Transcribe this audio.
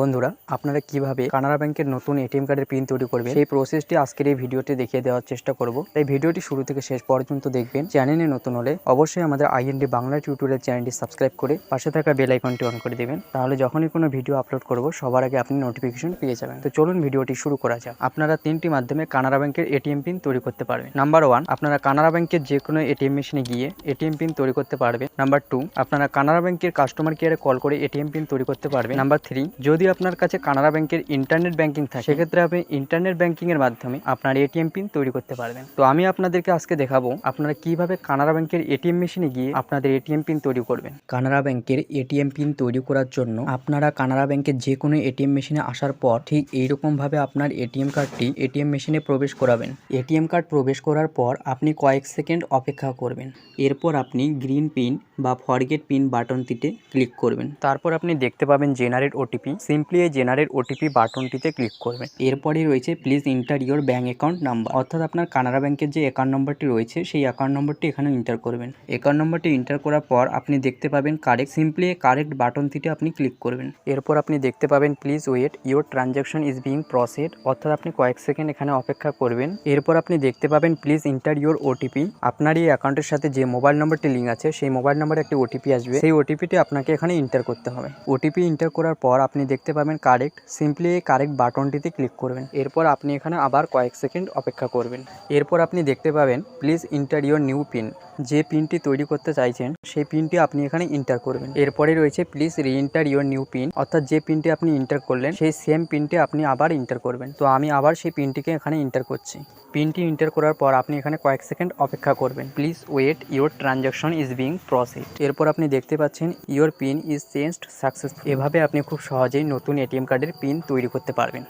বন্ধুরা, আপনারা কীভাবে কানাড়া ব্যাংকের নতুন এটিএম কার্ডের পিন তৈরি করবেন, সেই প্রসেসটি আজকের এই ভিডিওতে দেখিয়ে দেওয়ার চেষ্টা করব। তাই ভিডিওটি শুরু থেকে শেষ পর্যন্ত দেখবেন। চ্যানেলে নতুন হলে অবশ্যই আমাদের আইএনডি বাংলা টিউটোরিয়াল চ্যানেলটি সাবস্ক্রাইব করে পাশে থাকা বেল আইকনটি অন করে দেবেন। তাহলে যখনই কোনো ভিডিও আপলোড করব, সবার আগে আপনি নোটিফিকেশন পেয়ে যাবেন। তো চলুন ভিডিওটি শুরু করা যাক। আপনারা তিনটি মাধ্যমে কানাড়া ব্যাংকের এটিএম পিন তৈরি করতে পারবেন। নাম্বার ওয়ান আপনারা কানাড়া ব্যাংকের যে কোনো এটিএম মেশিনে গিয়ে এটিএম পিন তৈরি করতে পারবেন। নাম্বার টু আপনারা কানাড়া ব্যাংকের কাস্টমার কেয়ারে কল করে এটিএম পিন তৈরি করতে পারবেন। নাম্বার থ্রি যদি আপনার কাছে কানাড়া ব্যাংকের ইন্টারনেট ব্যাংকিং থাকে সেক্ষেত্রে আপনি ইন্টারনেট ব্যাংকিং এর মাধ্যমে আপনার এটিএম পিন তৈরি করতে পারবেন। তো আমি আপনাদেরকে আজকে দেখাবো আপনারা কীভাবে কানাড়া ব্যাংকের এটিএম মেশিনে গিয়ে আপনাদের এটিএম পিন তৈরি করবেন। কানাড়া ব্যাংকের এটিএম পিন তৈরি করার জন্য আপনারা কানাড়া ব্যাংকের যে কোনো এটিএম মেশিনে আসার পর ঠিক এইরকম ভাবে আপনার এটিএম কার্ডটি এটিএম মেশিনে প্রবেশ করাবেন। এটিএম কার্ড প্রবেশ করার পর আপনি কয়েক সেকেন্ড অপেক্ষা করবেন। এরপর আপনি গ্রিন পিন বা ফরগেট পিন বাটনটিতে ক্লিক করবেন। তারপর আপনি দেখতে পাবেন জেনারেট ওটিপি সিম্পলি এই জেনারেট ওটিপি বাটনটিতে ক্লিক করবেন। এরপরে রয়েছে please enter your bank account number অর্থাৎ আপনার কানাড়া ব্যাংকের যে অ্যাকাউন্ট নম্বরটি রয়েছে সেই অ্যাকাউন্ট নম্বরটি এখানে ইন্টার করবেন। অ্যাকাউন্ট নম্বরটি ইন্টার করার পর আপনি দেখতে পাবেন কারেক্ট সিম্পলি কারেক্ট বাটনটিতে আপনি ক্লিক করবেন। এরপর আপনি দেখতে পাবেন please wait your transaction is being processed অর্থাৎ আপনি কয়েক সেকেন্ড এখানে অপেক্ষা করবেন। এরপর আপনি দেখতে পাবেন প্লিজ ইন্টার ইউর ওটিপি আপনার এই অ্যাকাউন্টের সাথে যে মোবাইল নম্বরটি লিঙ্ক আছে সেই মোবাইল নম্বরে একটি ওটিপি আসবে। সেই ওটিপিটি আপনাকে এখানে ইন্টার করতে হবে। ওটিপি ইন্টার করার পর আপনি দেখতে পাবেন কারেক্ট সিম্পলি এই কারেক্ট বাটনটিতে ক্লিক করবেন। এরপর আপনি এখানে আবার কয়েক সেকেন্ড অপেক্ষা করবেন। এরপর আপনি দেখতে পাবেন please enter your new PIN যে পিনটি তৈরি করতে চাইছেন, সেই পিনটি আপনি এখানে ইন্টার করবেন। এরপরে রয়েছে প্লিজ রি ইন্টার ইউর নিউ পিন অর্থাৎ যে পিনটি আপনি ইন্টার করলেন, সেই সেম পিনটি আপনি আবার ইন্টার করবেন। তো আমি আবার সেই পিনটিকে এখানে ইন্টার করছি। পিনটি ইন্টার করার পর আপনি এখানে কয়েক সেকেন্ড অপেক্ষা করবেন। Please wait your transaction is being processed এরপর আপনি দেখতে পাচ্ছেন your PIN is changed successful এভাবে আপনি খুব সহজেই নতুন এটিএম কার্ডের পিন তৈরি করতে পারবেন।